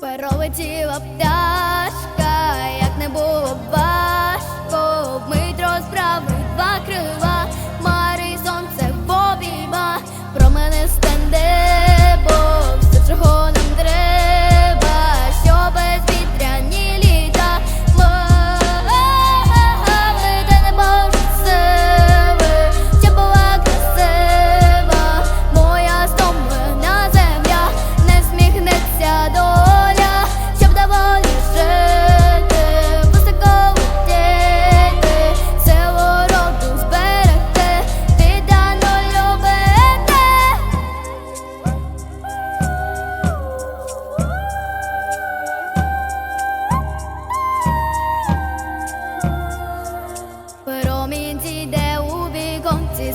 Перелетіла пташка.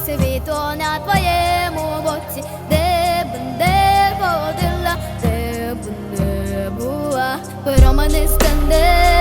світу на твоєму боці, де б не ходила, де б не була, про мене стенде.